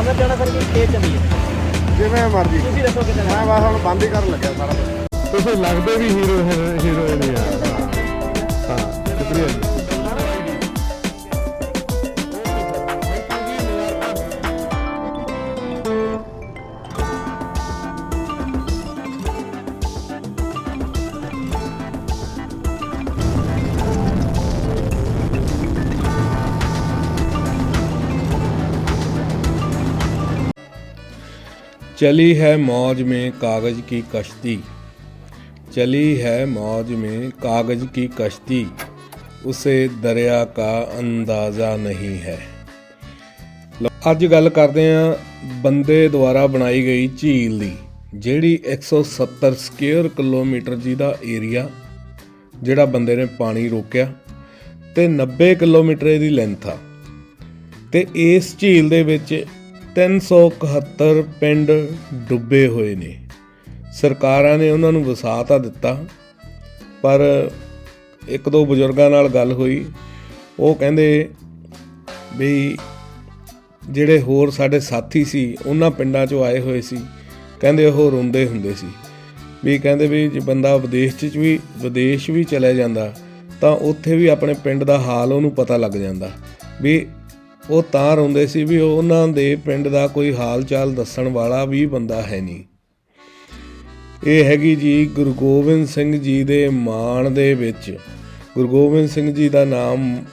ਅੰਦਰ ਜਾਣਾ ਸਰ ਕਿ ਖੇਤ ਚੱਲੀਏ। ਜਿਵੇਂ ਮਰਜ਼ੀ। ਤੁਸੀਂ ਦੱਸੋ ਕਿੱਥੇ ਮੈਂ ਬਸ ਹੁਣ ਬੰਦ ਹੀ ਕਰਨ ਲੱਗਿਆ ਸਾਰਾ ਕੁਝ ਤੁਸੀਂ ਲੱਗਦੇ ਵੀ ਹੀਰੋ ਹੀਰੋਇਨ ਹੀ ਆ। ਹਾਂ ਸ਼ੁਕਰੀਆ ਜੀ। चली है मौज में कागज की कश्ती चली है मौज में कागज की कश्ती उसे दरिया का अंदाज़ा नहीं है ਲਓ, ਅੱਜ ਗੱਲ ਕਰਦੇ ਆਂ ਬੰਦੇ ਦੁਆਰਾ ਬਣਾਈ ਗਈ ਝੀਲ ਦੀ ਜਿਹੜੀ 170 ਸਕੁਅਰ ਕਿਲੋਮੀਟਰ ਜੀ ਦਾ ਏਰੀਆ ਜਿਹੜਾ ਬੰਦੇ ਨੇ ਪਾਣੀ ਰੋਕਿਆ ਤੇ 90 ਕਿਲੋਮੀਟਰ ਇਹਦੀ ਲੈਂਥ ਆ ਤੇ ਇਸ ਝੀਲ ਦੇ ਵਿੱਚ 371 ਪਿੰਡ ਡੁੱਬੇ ਹੋਏ ਨੇ। ਸਰਕਾਰਾਂ ਨੇ ਉਹਨਾਂ ਨੂੰ ਵਸਾ ਤਾਂ ਦਿੱਤਾ, ਪਰ ਇੱਕ ਦੋ ਬਜ਼ੁਰਗਾਂ ਨਾਲ ਗੱਲ ਹੋਈ। ਉਹ ਕਹਿੰਦੇ ਵੀ ਜਿਹੜੇ ਹੋਰ ਸਾਡੇ ਸਾਥੀ ਸੀ, ਉਹਨਾਂ ਪਿੰਡਾਂ 'ਚੋਂ ਆਏ ਹੋਏ ਸੀ। ਕਹਿੰਦੇ ਉਹ ਰੋਂਦੇ ਹੁੰਦੇ ਸੀ। ਵੀ ਕਹਿੰਦੇ ਵੀ ਜੇ ਬੰਦਾ ਵਿਦੇਸ਼ 'ਚ ਵੀ, ਵਿਦੇਸ਼ ਵੀ ਚਲੇ ਜਾਂਦਾ, ਤਾਂ ਉੱਥੇ ਵੀ ਆਪਣੇ ਪਿੰਡ ਦਾ ਹਾਲ ਉਹਨੂੰ ਪਤਾ ਲੱਗ ਜਾਂਦਾ। ਵੀ ਉਹ ਤਾਂ ਰੋਂਦੇ ਸੀ ਵੀ ਉਹਨਾਂ ਦੇ ਪਿੰਡ ਦਾ ਕੋਈ ਹਾਲ ਚਾਲ ਦੱਸਣ ਵਾਲਾ ਵੀ ਬੰਦਾ ਹੈ ਨਹੀਂ। ਇਹ ਹੈਗੀ ਜੀ ਗੁਰੂ ਗੋਬਿੰਦ ਸਿੰਘ ਜੀ ਦੇ ਮਾਣ ਦੇ ਵਿੱਚ। ਗੁਰੂ ਗੋਬਿੰਦ ਸਿੰਘ ਜੀ ਦਾ ਨਾਮ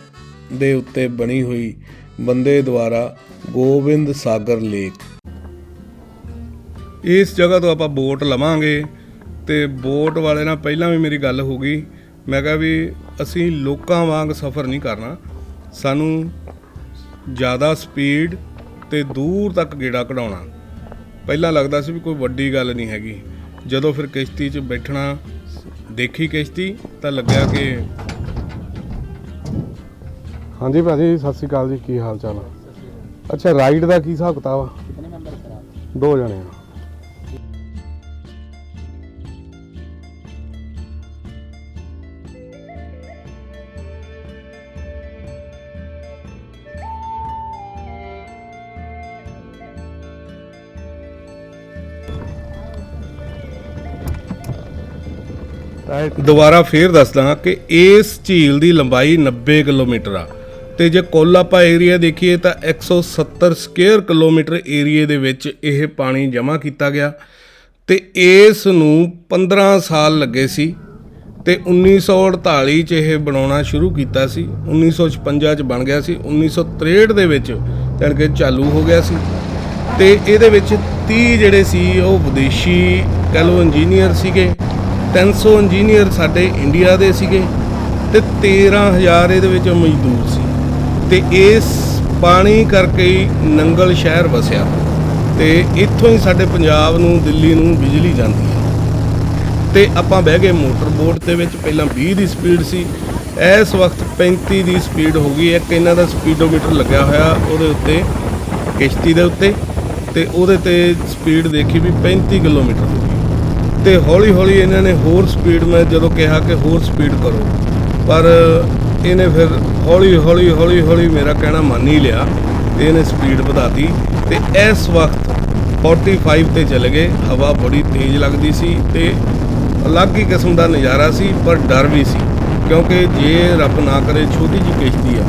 ਦੇ ਉੱਤੇ ਬਣੀ ਹੋਈ ਬੰਦੇ ਦੁਆਰਾ ਗੋਬਿੰਦ ਸਾਗਰ ਲੇਕ ਇਸ ਜਗ੍ਹਾ ਤੋਂ ਆਪਾਂ ਬੋਟ ਲਵਾਂਗੇ ਤੇ ਬੋਟ ਵਾਲੇ ਨਾਲ ਪਹਿਲਾਂ ਵੀ ਮੇਰੀ ਗੱਲ ਹੋ ਗਈ। ਮੈਂ ਕਿਹਾ ਵੀ ਅਸੀਂ ਲੋਕਾਂ ਵਾਂਗ ਸਫ਼ਰ ਨਹੀਂ ਕਰਨਾ। ਸਾਨੂੰ ਜ਼ਿਆਦਾ ਸਪੀਡ ਤੇ ਦੂਰ ਤੱਕ ਗੇੜਾ ਕਢਾਉਣਾ। ਪਹਿਲਾਂ ਲੱਗਦਾ ਸੀ ਵੀ ਕੋਈ ਵੱਡੀ ਗੱਲ ਨਹੀਂ ਹੈਗੀ। ਜਦੋਂ ਫਿਰ ਕਿਸ਼ਤੀ 'ਚ ਬੈਠਣਾ, ਦੇਖੀ ਕਿਸ਼ਤੀ, ਤਾਂ ਲੱਗਿਆ ਕਿ ਹਾਂਜੀ ਭਾਜੀ, ਸਤਿ ਸ਼੍ਰੀ ਅਕਾਲ ਜੀ, ਕੀ ਹਾਲ ਚਾਲ ਆ? ਅੱਛਾ, ਰਾਈਡ ਦਾ ਕੀ ਹਿਸਾਬ ਕਿਤਾਬ ਆ? ਦੋ ਜਣੇ ਆ। ਰਾਈਟ ਦੁਬਾਰਾ ਫੇਰ ਦੱਸਦਾ ਕਿ ਇਸ ਝੀਲ ਦੀ ਲੰਬਾਈ 90 ਕਿਲੋਮੀਟਰ ਆ। ਤੇ ਜੇ ਕੁੱਲ ਆਪਾਂ ਏਰੀਆ ਦੇਖੀਏ ਤਾਂ 170 ਸਕੁਅਰ ਕਿਲੋਮੀਟਰ ਏਰੀਏ ਦੇ ਵਿੱਚ ਇਹ ਪਾਣੀ ਜਮ੍ਹਾਂ ਕੀਤਾ ਗਿਆ। ਤੇ ਇਸ ਨੂੰ 15 ਸਾਲ ਲੱਗੇ ਸੀ। ਤੇ 1948 ਚ ਇਹ ਬਣਾਉਣਾ ਸ਼ੁਰੂ ਕੀਤਾ ਸੀ। 1956 ਚ ਬਣ ਗਿਆ ਸੀ। 1963 ਦੇ ਵਿੱਚ ਜਾਣੀ ਕਿ ਚਾਲੂ ਹੋ ਗਿਆ ਸੀ। ਤੇ ਇਹਦੇ ਵਿੱਚ 30 ਜਿਹੜੇ ਸੀ ਉਹ ਵਿਦੇਸ਼ੀ ਕਹਿ ਲਓ ਇੰਜੀਨੀਅਰ ਸੀਗੇ। 300 ਇੰਜੀਨੀਅਰ ਸਾਡੇ ਇੰਡੀਆ ਦੇ ਸੀਗੇ ਤੇ 13000 ਇਹਦੇ ਵਿੱਚ ਮਜ਼ਦੂਰ ਸੀ। ਤੇ ਇਸ ਪਾਣੀ ਕਰਕੇ ਹੀ ਨੰਗਲ ਸ਼ਹਿਰ ਵਸਿਆ ਤੇ ਇੱਥੋਂ ਹੀ ਸਾਡੇ ਪੰਜਾਬ ਨੂੰ, ਦਿੱਲੀ ਨੂੰ ਬਿਜਲੀ ਜਾਂਦੀ ਹੈ। ਤੇ ਆਪਾਂ ਬਹਿ ਗਏ ਮੋਟਰ ਬੋਟ ਦੇ ਵਿੱਚ, ਪਹਿਲਾਂ 20 ਦੀ ਸਪੀਡ ਸੀ। ਇਸ ਵਕਤ 35 ਦੀ ਸਪੀਡ ਹੋ ਗਈ, ਇੱਕ ਇਹਨਾਂ ਦਾ ਸਪੀਡੋਮੀਟਰ ਲੱਗਿਆ ਹੋਇਆ ਉਹਦੇ ਉੱਤੇ, ਕਿਸ਼ਤੀ ਦੇ ਉੱਤੇ, ਤੇ ਉਹਦੇ ਤੇ ਸਪੀਡ ਦੇਖੀ ਵੀ 35 ਕਿਲੋਮੀਟਰ ਤੇ ਹੌਲੀ ਹੌਲੀ ਇਹਨਾਂ ਨੇ ਹੋਰ ਸਪੀਡ ਮੈਂ ਜਦੋਂ ਕਿਹਾ ਕਿ ਹੋਰ ਸਪੀਡ ਕਰੋ, ਪਰ ਇਹਨੇ ਫਿਰ ਹੌਲੀ ਹੌਲੀ ਹੌਲੀ ਹੌਲੀ ਮੇਰਾ ਕਹਿਣਾ ਮੰਨ ਹੀ ਲਿਆ ਤੇ ਇਹਨੇ ਸਪੀਡ ਵਧਾਤੀ ਤੇ ਇਸ ਵਕਤ 45 ਤੇ ਚਲੇ ਗਏ। ਹਵਾ ਬੜੀ ਤੇਜ਼ ਲੱਗਦੀ ਸੀ ਤੇ ਅਲੱਗ ਹੀ ਕਿਸਮ ਦਾ ਨਜ਼ਾਰਾ ਸੀ, ਪਰ ਡਰ ਵੀ ਸੀ, ਕਿਉਂਕਿ ਜੇ ਰੱਬ ਨਾ ਕਰੇ, ਛੋਟੀ ਜਿਹੀ ਕਿਸ਼ਤੀ ਆ,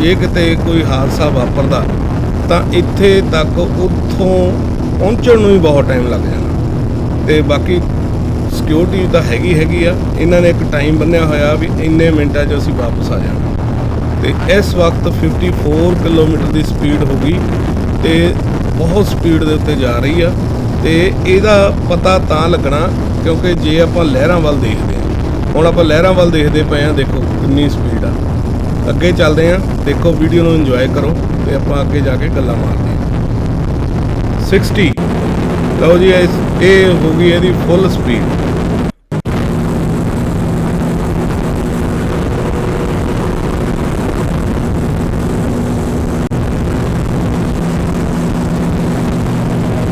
ਜੇ ਕਿਤੇ ਕੋਈ ਹਾਦਸਾ ਵਾਪਰਦਾ, ਤਾਂ ਇੱਥੇ ਤੱਕ ਉੱਥੋਂ ਪਹੁੰਚਣ ਨੂੰ ਹੀ ਬਹੁਤ ਟਾਈਮ ਲੱਗ ਜਾਂਦਾ। ਤੇ ਬਾਕੀ ਸਿਕਿਉਰਿਟੀ ਤਾਂ ਹੈਗੀ ਹੈਗੀ ਆ। ਇਹਨਾਂ ਨੇ ਇੱਕ ਟਾਈਮ ਬੰਨਿਆ ਹੋਇਆ ਵੀ ਇੰਨੇ ਮਿੰਟਾਂ 'ਚ ਅਸੀਂ ਵਾਪਸ ਆ ਜਾਣਾ। ਤੇ ਇਸ ਵਕਤ 54 ਕਿਲੋਮੀਟਰ ਦੀ ਸਪੀਡ ਹੋ ਗਈ ਤੇ ਬਹੁਤ ਸਪੀਡ ਦੇ ਉੱਤੇ ਜਾ ਰਹੀ ਆ। ਤੇ ਇਹਦਾ ਪਤਾ ਤਾਂ ਲੱਗਣਾ ਕਿਉਂਕਿ ਜੇ ਆਪਾਂ ਲਹਿਰਾਂ ਵੱਲ ਦੇਖਦੇ ਹਾਂ ਹੁਣ ਆਪਾਂ ਲਹਿਰਾਂ ਵੱਲ ਦੇਖਦੇ ਪਏ ਆ, ਦੇਖੋ ਕਿੰਨੀ ਸਪੀਡ ਆ। ਅੱਗੇ ਚੱਲਦੇ ਆ, ਦੇਖੋ ਵੀਡੀਓ ਨੂੰ ਇੰਜੋਏ ਕਰੋ ਤੇ ਆਪਾਂ ਅੱਗੇ ਜਾ ਕੇ ਗੱਲਾਂ ਮਾਰਦੇ ਆ। 60 ਲਓ ਜੀ, ਇਹ ਇਹ ਹੋ ਗਈ ਇਹਦੀ ਫੁੱਲ ਸਪੀਡ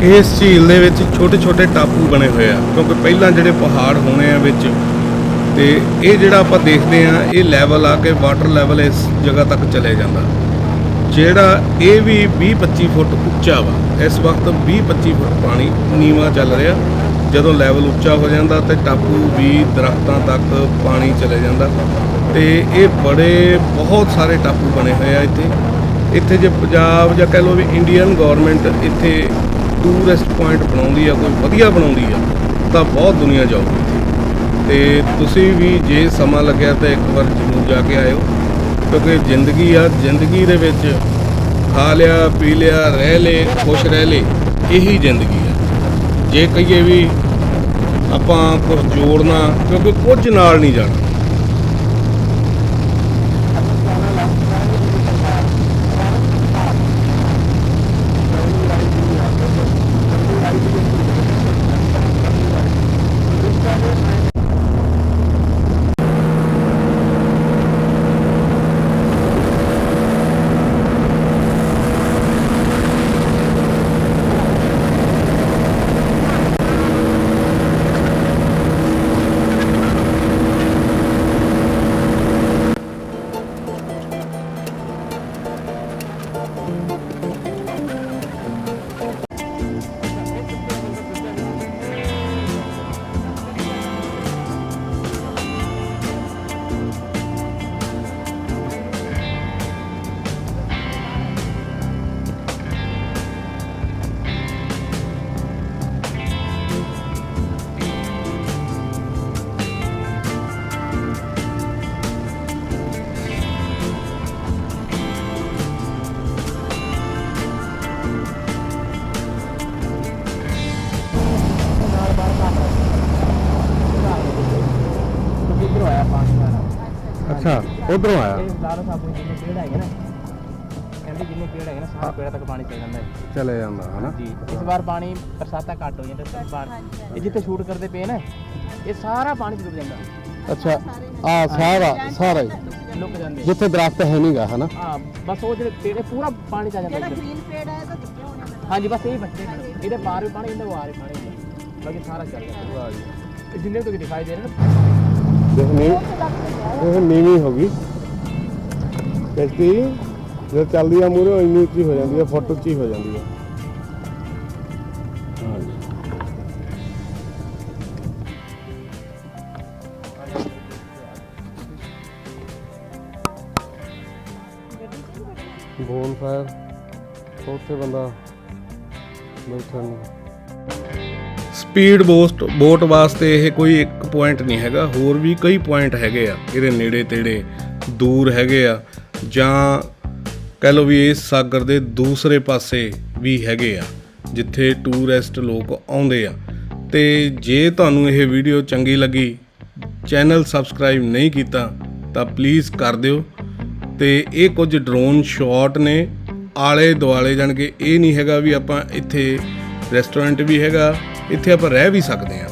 ਇਸ ਝੀਲ ਦੇ ਵਿੱਚ ਛੋਟੇ ਛੋਟੇ ਟਾਪੂ ਬਣੇ ਹੋਏ ਆ, ਕਿਉਂਕਿ ਪਹਿਲਾਂ ਜਿਹੜੇ ਪਹਾੜ ਹੋਣੇ ਆ ਵਿੱਚ, ਤੇ ਇਹ ਜਿਹੜਾ ਆਪਾਂ ਦੇਖਦੇ ਆ, ਇਹ ਲੈਵਲ ਆ ਕੇ ਵਾਟਰ ਲੈਵਲ ਇਸ ਜਗ੍ਹਾ ਤੱਕ ਚਲੇ ਜਾਂਦਾ। ਜਿਹੜਾ ਇਹ ਵੀ 20-25 ਫੁੱਟ ਉੱਚਾ ਵਾ, ਇਸ ਵਕਤ 20-25 ਫੁੱਟ ਪਾਣੀ ਨੀਵਾ ਚੱਲ ਰਿਹਾ। ਜਦੋਂ ਲੈਵਲ ਉੱਚਾ ਹੋ ਜਾਂਦਾ ਤੇ ਟਾਪੂ ਵੀ ਦਰਖਤਾਂ ਤੱਕ ਪਾਣੀ ਚਲੇ ਜਾਂਦਾ ਤੇ ਇਹ ਬੜੇ, ਬਹੁਤ ਸਾਰੇ ਟਾਪੂ ਬਣੇ ਹੋਏ ਆ ਇੱਥੇ। ਇੱਥੇ ਜੇ ਪੰਜਾਬ ਜਾਂ ਕਹਿ ਲਓ ਵੀ ਇੰਡੀਅਨ ਗਵਰਨਮੈਂਟ ਇੱਥੇ ਟੂਰਿਸਟ ਪੁਆਇੰਟ ਬਣਾਉਂਦੀ ਆ, ਕੋਈ ਵਧੀਆ ਬਣਾਉਂਦੀ ਆ, ਤਾਂ ਬਹੁਤ ਦੁਨੀਆ ਜਾਊਗੀ ਇੱਥੇ। ਤੇ ਤੁਸੀਂ ਵੀ ਜੇ ਸਮਾਂ ਲੱਗਿਆ ਤਾਂ ਇੱਕ ਵਾਰ ਜ਼ਰੂਰ ਜਾ ਕੇ ਆਇਓ। ਕਿਉਂਕਿ ਜ਼ਿੰਦਗੀ ਆ, ਜ਼ਿੰਦਗੀ ਦੇ ਵਿੱਚ ਖਾ ਲਿਆ, ਪੀ ਲਿਆ, ਰਹਿ ਲੇ, ਖੁਸ਼ ਰਹਿ ਲੇ, ਇਹੀ ਜ਼ਿੰਦਗੀ ਆ। ਜੇ ਕਹੀਏ ਵੀ ਆਪਾਂ ਕੁਝ ਜੋੜਨਾ, ਕਿਉਂਕਿ ਕੁਝ ਨਾਲ ਨਹੀਂ ਜਾਣਾ। ਇਧਰੋਂ ਅੱਛਾ ਉਧਰੋਂ ਆਇਆ? ਇਹ ਦਾਰਾ ਸਾਹਿਬ ਜਿੰਨੇ ਪੇੜ ਹੈਗੇ ਨਾ ਕਹਿੰਦੇ ਜਿੰਨੇ ਪੇੜ ਹੈਗੇ ਨਾ ਸਾਰੇ ਪੇੜ ਤੱਕ ਪਾਣੀ ਚਲ ਜਾਂਦਾ ਹੈ। ਚਲੇ ਜਾਂਦਾ ਹਨਾ? ਜੀ ਇਸ ਵਾਰ ਪਾਣੀ ਬਰਸਾਤਾਂ ਘੱਟ ਹੋ ਜਾਂਦਾ ਇਸ ਵਾਰ ਇਹ ਜਿੱਥੇ ਸ਼ੂਟ ਕਰਦੇ ਪਏ ਨਾ ਇਹ ਸਾਰਾ ਪਾਣੀ ਚ ਡੁੱਬ ਜਾਂਦਾ। ਅੱਛਾ ਆ ਸਾਰਾ ਸਾਰਾ ਹੀ ਲੁਕ ਜਾਂਦੇ। ਜਿੱਥੇ ਦਰਖਤ ਹੈ ਨਹੀਂਗਾ ਹਨਾ? ਹਾਂ ਬਸ ਉਹ ਜਿਹੜੇ ਪੇੜ ਪੂਰਾ ਪਾਣੀ ਚ ਆ ਜਾਂਦਾ ਜਿਹੜਾ ਇੱਧਰ। ਗ੍ਰੀਨ ਪੇੜ ਹੈ ਤਾਂ ਚੁੱਕਿਆ ਹੋਣਾ ਪੈਣਾ ਹਾਂਜੀ ਬਸ ਇਹ ਬੱਚੇ ਮੈਡਮ ਇਹਦੇ ਪਾਰ ਵੀ ਪਾਣੀ ਇਹਦੇ ਵਾਰ ਵੀ ਪਾਣੀ। ਬਾਕੀ ਸਾਰਾ ਚੱਲ ਜਾਂਦਾ। ਵਾਹ ਜੀ। ਇਹ ਜਿੰਨੇ ਤੁਸੀਂ ਦਿਖਾਈ ਦੇ ਰਹੇ ਨਾ ਦੇਖ ਨੀ ਦੇਖ ਨੀਵੀਂ ਹੋ ਗਈ ਕਿਸ਼ਤੀ ਜੇ ਚੱਲਦੀ ਆ ਮੂਰੇ ਇੰਨੀ ਉੱਚੀ ਹੋ ਜਾਂਦੀ ਆ ਫੁੱਟ ਉੱਚੀ ਹੋ ਜਾਂਦੀ ਆ ਹਾਂਜੀ ਬੋਨ ਫਾਇਰ ਉੱਥੇ ਬੰਦਾ ਬੈਠਾ ਨੂੰ ਸਪੀਡ ਬੋਸਟ ਬੋਟ ਵਾਸਤੇ ਇਹ ਕੋਈ ਇੱਕ ਪੁਆਇੰਟ ਨਹੀਂ ਹੈਗਾ, ਹੋਰ ਵੀ ਕਈ ਪੁਆਇੰਟ ਹੈਗੇ ਆ। ਇਹਦੇ ਨੇੜੇ ਤੇੜੇ ਦੂਰ ਹੈਗੇ ਆ, ਜਾਂ ਕਹਿ ਲਓ ਵੀ ਇਸ ਸਾਗਰ ਦੇ ਦੂਸਰੇ ਪਾਸੇ ਵੀ ਹੈਗੇ ਆ, ਜਿੱਥੇ ਟੂਰਿਸਟ ਲੋਕ ਆਉਂਦੇ ਆ। ਤੇ ਜੇ ਤੁਹਾਨੂੰ ਇਹ ਵੀਡੀਓ ਚੰਗੀ ਲੱਗੀ ਚੈਨਲ ਸਬਸਕ੍ਰਾਈਬ ਨਹੀਂ ਕੀਤਾ, ਤਾਂ ਪਲੀਜ਼ ਕਰ ਦਿਓ। ਤੇ ਇਹ ਕੁਝ ਡਰੋਨ ਸ਼ਾਟ ਨੇ ਆਲੇ ਦੁਆਲੇ ਜਾਣ ਕੇ ਇਹ ਨਹੀਂ ਹੈਗਾ ਵੀ ਆਪਾਂ ਇੱਥੇ ਰੈਸਟੋਰੈਂਟ ਵੀ ਹੈਗਾ ਇੱਥੇ ਆਪਾਂ ਰਹਿ ਵੀ ਸਕਦੇ ਹਾਂ।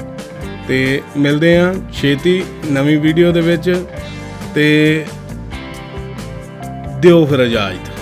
ਤੇ ਮਿਲਦੇ ਹਾਂ ਛੇਤੀ ਨਵੀਂ ਵੀਡੀਓ ਦੇ ਵਿੱਚ ਤੇ ਦਿਓ ਫਿਰ ਇਜਾਜ਼ਤ।